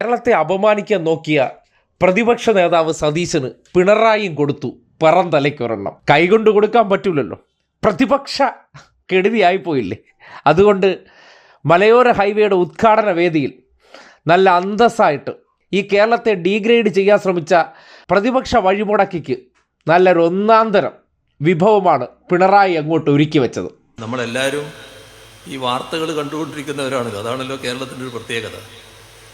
കേരളത്തെ അപമാനിക്കാൻ നോക്കിയ പ്രതിപക്ഷ നേതാവ് സതീശന് പിണറായിയും കൊടുത്തു പറം തലയ്ക്കൊരെണ്ണം കൈകൊണ്ട് കൊടുക്കാൻ പറ്റൂലല്ലോ. പ്രതിപക്ഷ കെടുതിയായിപ്പോയില്ലേ അതുകൊണ്ട് മലയോര ഹൈവേയുടെ ഉദ്ഘാടന വേദിയിൽ നല്ല അന്തസ്സായിട്ട് ഈ കേരളത്തെ ഡീഗ്രേഡ് ചെയ്യാൻ ശ്രമിച്ച പ്രതിപക്ഷ വഴിമുടക്കിക്ക് നല്ലൊരു ഒന്നാം തരം വിഭവമാണ് പിണറായി അങ്ങോട്ട് ഒരുക്കി വെച്ചത്. നമ്മളെല്ലാവരും ഈ വാർത്തകൾ കണ്ടുകൊണ്ടിരിക്കുന്നവരാണല്ലോ. അതാണല്ലോ കേരളത്തിന്റെ ഒരു പ്രത്യേകത.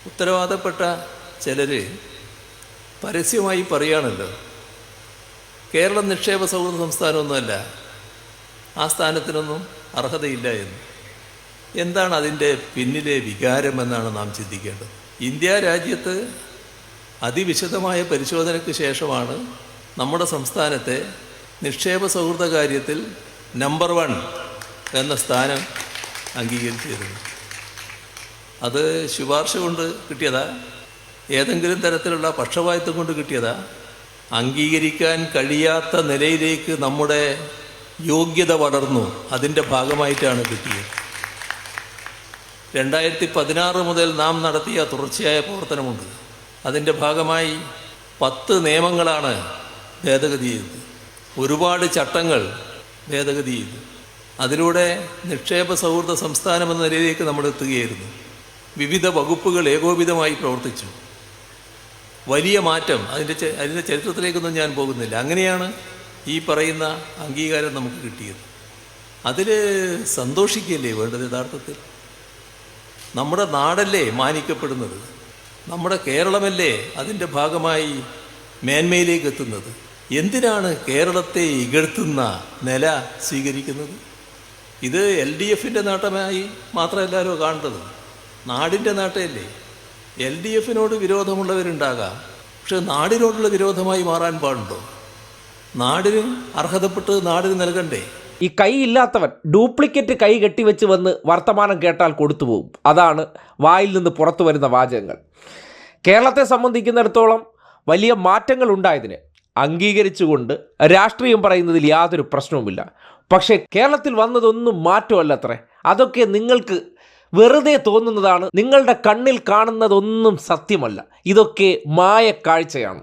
ഉത്തരവാദപ്പെട്ട ചിലർ പരസ്യമായി പറയുകയാണല്ലോ കേരളം നിക്ഷേപ സൗഹൃദ സംസ്ഥാനമൊന്നുമല്ല. ആ സ്ഥാനത്തിനൊന്നും അർഹതയില്ല എന്ന്. എന്താണ് അതിന്റെ പിന്നിലെ വികാരമെന്നാണ് നാം ചിന്തിക്കേണ്ടത്. ഇന്ത്യ രാജ്യത്ത് അതിവിശദമായ പരിശോധനയ്ക്ക് ശേഷമാണ് നമ്മുടെ സംസ്ഥാനത്തെ നിക്ഷേപ സൗഹൃദ കാര്യത്തിൽ നമ്പർ വൺ എന്ന സ്ഥാനം അംഗീകരിച്ചിരുന്നു അത് ശുപാർശ കൊണ്ട് കിട്ടിയതാ. ഏതെങ്കിലും തരത്തിലുള്ള പക്ഷപാതിത്വം കൊണ്ട് കിട്ടിയതാ. അംഗീകരിക്കാൻ കഴിയാത്ത നിലയിലേക്ക് നമ്മുടെ യോഗ്യത വളർന്നു. അതിന്റെ ഭാഗമായിട്ടാണ് കിട്ടിയത്. രണ്ടായിരത്തി പതിനാറ് മുതൽ നാം നടത്തിയ തുടർച്ചയായ പ്രവർത്തനമുണ്ട്. അതിന്റെ ഭാഗമായി പത്ത് നിയമങ്ങളാണ് ഭേദഗതി ചെയ്തത്. ഒരുപാട് ചട്ടങ്ങൾ ഭേദഗതി ചെയ്തു. അതിലൂടെ നിക്ഷേപ സൗഹൃദ സംസ്ഥാനം എന്ന നിലയിലേക്ക് നമ്മൾ എത്തുകയായിരുന്നു. വിവിധ വകുപ്പുകൾ ഏകോപിതമായി പ്രവർത്തിച്ചു. വലിയ മാറ്റം അതിന്റെ അതിന്റെ ചരിത്രത്തിലേക്കൊന്നും ഞാൻ പോകുന്നില്ല. അങ്ങനെയാണ് ഈ പറയുന്ന അംഗീകാരം നമുക്ക് കിട്ടിയത്. അതിൽ സന്തോഷിക്കുകയല്ലേ വേണ്ടത് യഥാർത്ഥത്തിൽ? നമ്മുടെ നാടല്ലേ മാനിക്കപ്പെടുന്നത്? നമ്മുടെ കേരളമല്ലേ അതിന്റെ ഭാഗമായി മേന്മയിലേക്ക് എത്തുന്നത്? എന്തിനാണ് കേരളത്തെ ഇകഴ്ത്തുന്ന നില സ്വീകരിക്കുന്നത്? ഇത് എൽ ഡി എഫിന്റെ നേട്ടമായി മാത്രമല്ലാരോ കാണേണ്ടത് നാടിന്റെ നാട്ടയല്ലേ എൽ ഡി എഫിനോട് വിരോധമുള്ളവരുണ്ടാകാം. പക്ഷെ നാടിനോടുള്ള വിരോധമായി മാറാൻ പാടുണ്ടോ? നാടിന് അർഹതപ്പെട്ടത് നാടിന് നൽകണ്ടേ? ഈ കൈ ഇല്ലാത്തവൻ ഡ്യൂപ്ലിക്കേറ്റ് കൈ കെട്ടിവെച്ച് വന്ന് വർത്തമാനം കേട്ടാൽ കൊടുത്തുപോകും അതാണ് വായിൽ നിന്ന് പുറത്തു വരുന്ന വാചകങ്ങൾ. കേരളത്തെ സംബന്ധിക്കുന്നിടത്തോളം വലിയ മാറ്റങ്ങൾ ഉണ്ടായതിന് അംഗീകരിച്ചുകൊണ്ട് രാഷ്ട്രീയം പറയുന്നതിൽ യാതൊരു പ്രശ്നവുമില്ല. പക്ഷേ കേരളത്തിൽ വന്നതൊന്നും മാറ്റമല്ലത്രേ. അതൊക്കെ നിങ്ങൾക്ക് വെറുതെ തോന്നുന്നതാണ് നിങ്ങളുടെ കണ്ണിൽ കാണുന്നതൊന്നും സത്യമല്ല. ഇതൊക്കെ മായ കാഴ്ചയാണ്.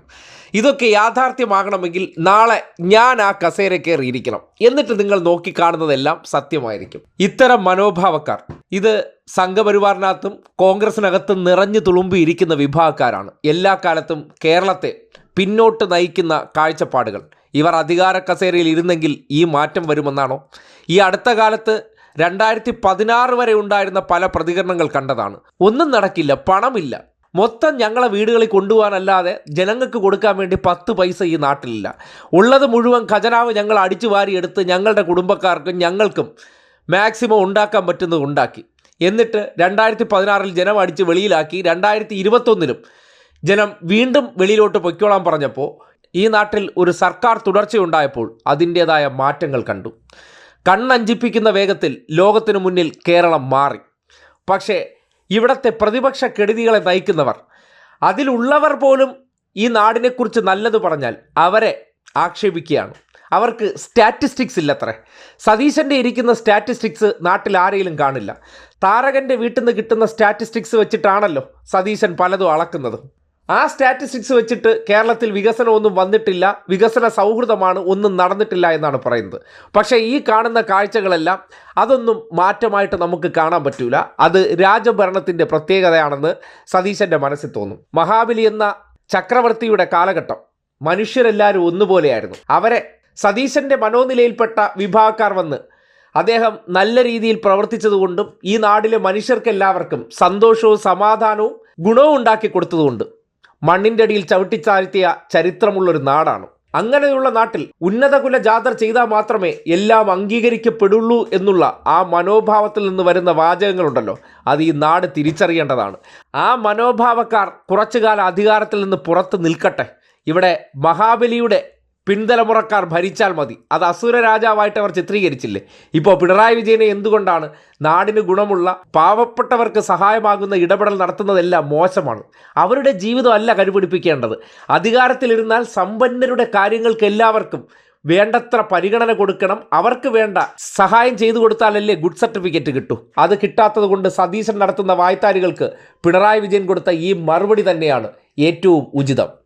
ഇതൊക്കെ യാഥാർത്ഥ്യമാകണമെങ്കിൽ നാളെ ഞാൻ ആ കസേര കയറി ഇരിക്കണം. എന്നിട്ട് നിങ്ങൾ നോക്കിക്കാണുന്നതെല്ലാം സത്യമായിരിക്കും. ഇത്തരം മനോഭാവക്കാർ ഇത് സംഘപരിവാറിനകത്തും കോൺഗ്രസിനകത്തും നിറഞ്ഞു തുളുമ്പിയിരിക്കുന്ന വിഭാഗക്കാരാണ്. എല്ലാ കാലത്തും കേരളത്തെ പിന്നോട്ട് നയിക്കുന്ന കാഴ്ചപ്പാടുകൾ. ഇവർ അധികാര കസേരയിൽ ഇരുന്നെങ്കിൽ ഈ മാറ്റം വരുമെന്നാണോ? ഈ അടുത്ത കാലത്ത് രണ്ടായിരത്തി പതിനാറ് വരെ ഉണ്ടായിരുന്ന പല പ്രതികരണങ്ങൾ കണ്ടതാണ്. ഒന്നും നടക്കില്ല പണമില്ല. മൊത്തം ഞങ്ങളെ വീടുകളിൽ കൊണ്ടുപോകാനല്ലാതെ ജനങ്ങൾക്ക് കൊടുക്കാൻ വേണ്ടി പത്ത് പൈസ ഈ നാട്ടിലില്ല. ഉള്ളത് മുഴുവൻ ഖജനാവ് ഞങ്ങൾ അടിച്ചു വാരിയെടുത്ത് ഞങ്ങളുടെ കുടുംബക്കാർക്കും ഞങ്ങൾക്കും മാക്സിമം ഉണ്ടാക്കാൻ പറ്റുന്നത് ഉണ്ടാക്കി. എന്നിട്ട് രണ്ടായിരത്തി പതിനാറിൽ ജനം അടിച്ച് വെളിയിലാക്കി. രണ്ടായിരത്തി ഇരുപത്തൊന്നിലും ജനം വീണ്ടും വെളിയിലോട്ട് പൊയ്ക്കോളാൻ പറഞ്ഞപ്പോൾ ഈ നാട്ടിൽ ഒരു സർക്കാർ തുടർച്ചയുണ്ടായപ്പോൾ അതിന്റേതായ മാറ്റങ്ങൾ കണ്ടു. കണ്ണഞ്ചിപ്പിക്കുന്ന വേഗത്തിൽ ലോകത്തിനു മുന്നിൽ കേരളം മാറി. പക്ഷേ ഇവിടത്തെ പ്രതിപക്ഷ കെടുതികളെ നയിക്കുന്നവർ അതിലുള്ളവർ പോലും ഈ നാടിനെക്കുറിച്ച് നല്ലത് പറഞ്ഞാൽ അവരെ ആക്ഷേപിക്കുകയാണ്. അവർക്ക് സ്റ്റാറ്റിസ്റ്റിക്സ് ഇല്ലത്രേ. സതീശന്റെ ഇരിക്കുന്ന സ്റ്റാറ്റിസ്റ്റിക്സ് നാട്ടിൽ ആരെയും കാണില്ല. താരകന്റെ വീട്ടിൽ നിന്ന് കിട്ടുന്ന സ്റ്റാറ്റിസ്റ്റിക്സ് വെച്ചിട്ടാണല്ലോ സതീശൻ പലതും അളക്കുന്നത്. ആ സ്റ്റാറ്റിസ്റ്റിക്സ് വെച്ചിട്ട് കേരളത്തിൽ വികസനമൊന്നും വന്നിട്ടില്ല. വികസന സൗഹൃദമാണ് ഒന്നും നടന്നിട്ടില്ല എന്നാണ് പറയുന്നത്. പക്ഷേ ഈ കാണുന്ന കാഴ്ചകളെല്ലാം അതൊന്നും മാറ്റമായിട്ട് നമുക്ക് കാണാൻ പറ്റൂല. അത് രാജഭരണത്തിന്റെ പ്രത്യേകതയാണെന്ന് സതീശന്റെ മനസ്സിൽ തോന്നും. മഹാബലി എന്ന ചക്രവർത്തിയുടെ കാലഘട്ടം മനുഷ്യരെല്ലാവരും ഒന്നുപോലെയായിരുന്നു. അവരെ സതീശന്റെ മനോനിലയിൽപ്പെട്ട വിഭാഗക്കാർ വന്ന് അദ്ദേഹം നല്ല രീതിയിൽ പ്രവർത്തിച്ചതുകൊണ്ടും ഈ നാടിലെ മനുഷ്യർക്കെല്ലാവർക്കും സന്തോഷവും സമാധാനവും ഗുണവും ഉണ്ടാക്കി കൊടുത്തതുകൊണ്ട് മണ്ണിന്റെ അടിയിൽ ചവിട്ടിച്ചാഴ്ത്തിയ ചരിത്രമുള്ളൊരു നാടാണ്. അങ്ങനെയുള്ള നാട്ടിൽ ഉന്നതകുല ജാഥർ ചെയ്താൽ മാത്രമേ എല്ലാം അംഗീകരിക്കപ്പെടുള്ളൂ എന്നുള്ള ആ മനോഭാവത്തിൽ നിന്ന് വരുന്ന വാചകങ്ങളുണ്ടല്ലോ. അത് ഈ നാട് തിരിച്ചറിയേണ്ടതാണ്. ആ മനോഭാവക്കാർ കുറച്ചു കാലം അധികാരത്തിൽ നിന്ന് പുറത്ത് നിൽക്കട്ടെ. ഇവിടെ മഹാബലിയുടെ പിൻതലമുറക്കാർ ഭരിച്ചാൽ മതി. അത് അസുര രാജാവായിട്ട് അവർ ചിത്രീകരിച്ചില്ലേ? ഇപ്പോൾ പിണറായി വിജയനെ എന്തുകൊണ്ടാണ് നാടിന് ഗുണമുള്ള പാവപ്പെട്ടവർക്ക് സഹായമാകുന്ന ഇടപെടൽ നടത്തുന്നതെല്ലാം മോശമാണ്. അവരുടെ ജീവിതമല്ല കരുപിടിപ്പിക്കേണ്ടത്. അധികാരത്തിലിരുന്നാൽ സമ്പന്നരുടെ കാര്യങ്ങൾക്ക് എല്ലാവർക്കും വേണ്ടത്ര പരിഗണന കൊടുക്കണം. അവർക്ക് വേണ്ട സഹായം ചെയ്തു കൊടുത്താലല്ലേ ഗുഡ് സർട്ടിഫിക്കറ്റ് കിട്ടൂ. അത് കിട്ടാത്തത് കൊണ്ട് സതീശൻ നടത്തുന്ന വായ്ത്താരികൾക്ക് പിണറായി വിജയൻ കൊടുത്ത ഈ മറുപടി തന്നെയാണ് ഏറ്റവും ഉചിതം.